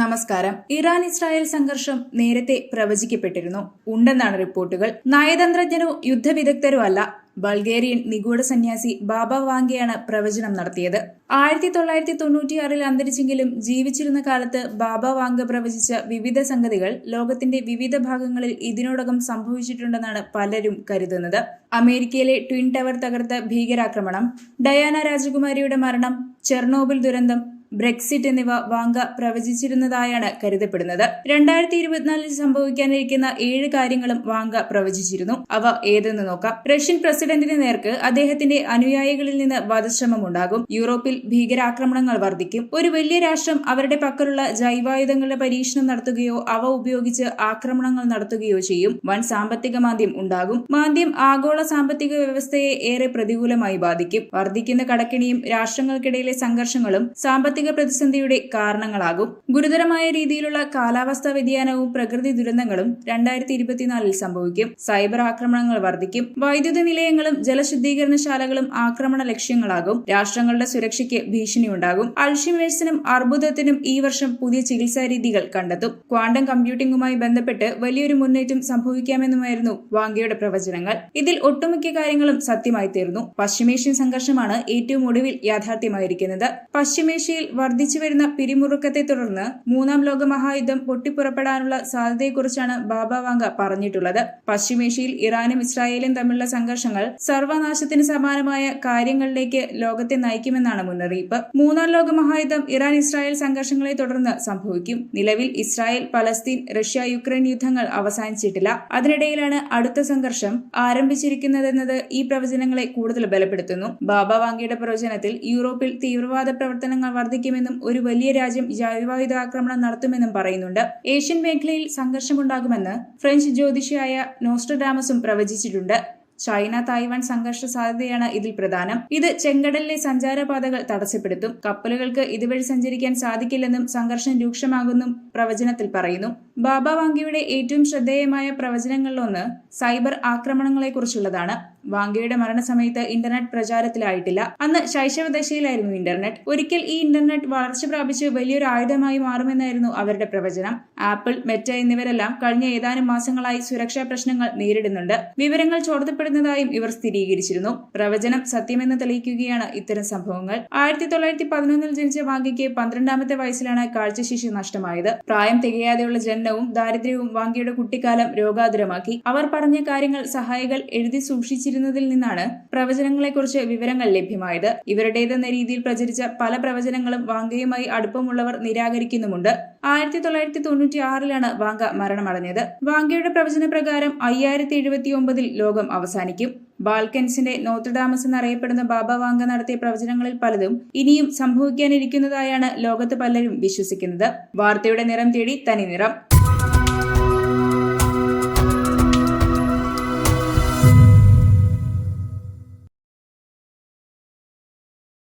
നമസ്കാരം. Iran Israel സംഘർഷം നേരത്തെ പ്രവചിക്കപ്പെട്ടിരുന്നു. ഉണ്ടെന്നാണ് റിപ്പോർട്ടുകൾ. നയതന്ത്രജ്ഞരോ യുദ്ധവിദഗ്ധരോ അല്ല. ബൾഗേറിയൻ നിഗൂഢ സന്യാസി ബാബ വാങ്കയാണ് പ്രവചനം നടത്തിയത്. ആയിരത്തി തൊള്ളായിരത്തി തൊണ്ണൂറ്റിയാറിൽ അന്തരിച്ചെങ്കിലും ജീവിച്ചിരുന്ന കാലത്ത് ബാബ വാങ്ക പ്രവചിച്ച വിവിധ സംഗതികൾ ലോകത്തിന്റെ വിവിധ ഭാഗങ്ങളിൽ ഇതിനോടകം സംഭവിച്ചിട്ടുണ്ടെന്നാണ് പലരും കരുതുന്നത്. അമേരിക്കയിലെ ട്വിൻ ടവർ തകർത്ത ഭീകരാക്രമണം ഡയാന രാജകുമാരിയുടെ മരണം ചെർണോബിൽ ദുരന്തം ബ്രെക്സിറ്റ് എന്നിവ വാങ്ക പ്രവചിച്ചിരുന്നതായാണ് കരുതപ്പെടുന്നത്. രണ്ടായിരത്തി ഇരുപത്തിനാലിൽ സംഭവിക്കാനിരിക്കുന്ന ഏഴ് കാര്യങ്ങളും വാങ്ക പ്രവചിച്ചിരുന്നു. അവ ഏതെന്ന് നോക്കാം. റഷ്യൻ പ്രസിഡന്റിന് നേർക്ക് അദ്ദേഹത്തിന്റെ അനുയായികളിൽ നിന്ന് വധശ്രമമുണ്ടാകും. യൂറോപ്പിൽ ഭീകരാക്രമണങ്ങൾ വർദ്ധിക്കും ഒരു വലിയ രാഷ്ട്രം അവരുടെ പക്കലുള്ള ജൈവായുധങ്ങളുടെ പരീക്ഷണം നടത്തുകയോ അവ ഉപയോഗിച്ച് ആക്രമണങ്ങൾ നടത്തുകയോ ചെയ്യും. വൻ സാമ്പത്തിക മാന്ദ്യം ഉണ്ടാകും. മാന്ദ്യം ആഗോള സാമ്പത്തിക വ്യവസ്ഥയെ ഏറെ പ്രതികൂലമായി ബാധിക്കും. വർദ്ധിക്കുന്ന കടക്കിണിയും രാഷ്ട്രങ്ങൾക്കിടയിലെ സംഘർഷങ്ങളും സാമ്പത്തിക പ്രതിസന്ധിയുടെ കാരണങ്ങളാകും. ഗുരുതരമായ രീതിയിലുള്ള കാലാവസ്ഥാ വ്യതിയാനവും പ്രകൃതി ദുരന്തങ്ങളും രണ്ടായിരത്തി ഇരുപത്തിനാലിൽ സംഭവിക്കും. സൈബർ ആക്രമണങ്ങൾ വർദ്ധിക്കും. വൈദ്യുത നിലയങ്ങളും ജലശുദ്ധീകരണശാലകളും ആക്രമണ ലക്ഷ്യങ്ങളാകും. രാഷ്ട്രങ്ങളുടെ സുരക്ഷയ്ക്ക് ഭീഷണിയുണ്ടാകും. അൾഷിമേഴ്സിനും അർബുദത്തിനും ഈ വർഷം പുതിയ ചികിത്സാ രീതികൾ കണ്ടെത്തും. ക്വാണ്ടം കമ്പ്യൂട്ടിംഗുമായി ബന്ധപ്പെട്ട് വലിയൊരു മുന്നേറ്റം സംഭവിക്കാമെന്നുമായിരുന്നു വാങ്കയുടെ പ്രവചനങ്ങൾ. ഇതിൽ ഒട്ടുമിക്ക കാര്യങ്ങളും സത്യമായി തീർന്നു പശ്ചിമേഷ്യൻ സംഘർഷമാണ് ഏറ്റവും ഒടുവിൽ യാഥാർത്ഥ്യമായിരിക്കുന്നത്. പശ്ചിമേഷ്യയിൽ വർദ്ധിച്ചു വരുന്ന പിരിമുറുക്കത്തെ തുടർന്ന് മൂന്നാം ലോക മഹായുദ്ധം പൊട്ടിപ്പുറപ്പെടാനുള്ള സാധ്യതയെക്കുറിച്ചാണ് ബാബ വാങ്ക പറഞ്ഞിട്ടുള്ളത്. പശ്ചിമേഷ്യയിൽ ഇറാനും ഇസ്രായേലും തമ്മിലുള്ള സംഘർഷങ്ങൾ സർവനാശത്തിന് സമാനമായ കാര്യങ്ങളിലേക്ക് ലോകത്തെ നയിക്കുമെന്നാണ് മുന്നറിയിപ്പ്. മൂന്നാം ലോക മഹായുദ്ധം ഇറാൻ ഇസ്രായേൽ സംഘർഷങ്ങളെ തുടർന്ന് സംഭവിക്കും. നിലവിൽ ഇസ്രായേൽ പലസ്തീൻ റഷ്യ യുക്രൈൻ യുദ്ധങ്ങൾ അവസാനിച്ചിട്ടില്ല. അതിനിടയിലാണ് അടുത്ത സംഘർഷം ആരംഭിച്ചിരിക്കുന്നതെന്നത് ഈ പ്രവചനങ്ങളെ കൂടുതൽ ബലപ്പെടുത്തുന്നു. ബാബ വാങ്കയുടെ പ്രവചനത്തിൽ യൂറോപ്പിൽ തീവ്രവാദ പ്രവർത്തനങ്ങൾ വർദ്ധിക്കുമെന്നും ഒരു വലിയ രാജ്യം ജൈവായുധാക്രമണം നടത്തുമെന്നും പറയുന്നുണ്ട്. ഏഷ്യൻ മേഖലയിൽ സംഘർഷമുണ്ടാകുമെന്ന് ഫ്രഞ്ച് ജ്യോതിഷിയായ നോസ്ട്രഡാമസും പ്രവചിച്ചിട്ടുണ്ട്. ചൈന തായ്വാൻ സംഘർഷ സാധ്യതയാണ് ഇതിൽ പ്രധാനം. ഇത് ചെങ്കടലിലെ സഞ്ചാരപാതകൾ തടസ്സപ്പെടുത്തും. കപ്പലുകൾക്ക് ഇതുവഴി സഞ്ചരിക്കാൻ സാധിക്കില്ലെന്നും സംഘർഷം രൂക്ഷമാകുന്നും പ്രവചനത്തിൽ പറയുന്നു. ബാബ വാങ്കിയുടെ ഏറ്റവും ശ്രദ്ധേയമായ പ്രവചനങ്ങളിലൊന്ന് സൈബർ ആക്രമണങ്ങളെക്കുറിച്ചുള്ളതാണ്. വാങ്കയുടെ മരണസമയത്ത് ഇന്റർനെറ്റ് പ്രചാരത്തിലായിട്ടില്ല. അന്ന് ശൈശവദശയിലായിരുന്നു ഇന്റർനെറ്റ്. ഒരിക്കൽ ഈ ഇന്റർനെറ്റ് വളർച്ച പ്രാപിച്ച് വലിയൊരു ആയുധമായി മാറുമെന്നായിരുന്നു അവരുടെ പ്രവചനം. ആപ്പിൾ മെറ്റ എന്നിവരെല്ലാം കഴിഞ്ഞ ഏതാനും മാസങ്ങളായി സുരക്ഷാ പ്രശ്നങ്ങൾ നേരിടുന്നുണ്ട്. വിവരങ്ങൾ ചോർത്തപ്പെടുന്നതായും ഇവർ സ്ഥിരീകരിച്ചിരുന്നു. പ്രവചനം സത്യമെന്ന് തെളിയിക്കുകയാണ് ഇത്തരം സംഭവങ്ങൾ. ആയിരത്തി തൊള്ളായിരത്തി പതിനൊന്നിൽ ജനിച്ച വാങ്കിക്ക് പന്ത്രണ്ടാമത്തെ വയസ്സിലാണ് കാഴ്ചശേഷി നഷ്ടമായത്. പ്രായം തികയാതെയുള്ള ജനനവും ദാരിദ്ര്യവും വാങ്കിയുടെ കുട്ടിക്കാലം രോഗാതുരമാക്കി. അവർ പറഞ്ഞ കാര്യങ്ങൾ സഹായികൾ എഴുതി സൂക്ഷിച്ചിരുന്നതിൽ നിന്നാണ് പ്രവചനങ്ങളെക്കുറിച്ച് വിവരങ്ങൾ ലഭ്യമായത്. ഇവരുടേതെന്ന രീതിയിൽ പ്രചരിച്ച പല പ്രവചനങ്ങളും വാങ്കയുമായി അടുപ്പമുള്ളവർ നിരാകരിക്കുന്നുമുണ്ട്. ആയിരത്തി തൊള്ളായിരത്തി തൊണ്ണൂറ്റി ആറിലാണ് വാങ്ക മരണമടഞ്ഞത്. വാങ്കയുടെ പ്രവചന പ്രകാരം അയ്യായിരത്തി എഴുപത്തി ഒമ്പതിൽ ലോകം അവസാനിക്കും. ബാൽക്കൻസിന്റെ നോത്രഡാമസ് എന്നറിയപ്പെടുന്ന ബാബ വാങ്ക നടത്തിയ പ്രവചനങ്ങളിൽ പലതും ഇനിയും സംഭവിക്കാനിരിക്കുന്നതായാണ് ലോകത്ത് പലരും വിശ്വസിക്കുന്നത്. വാർത്തയുടെ നിറം തേടി തനി നിറം.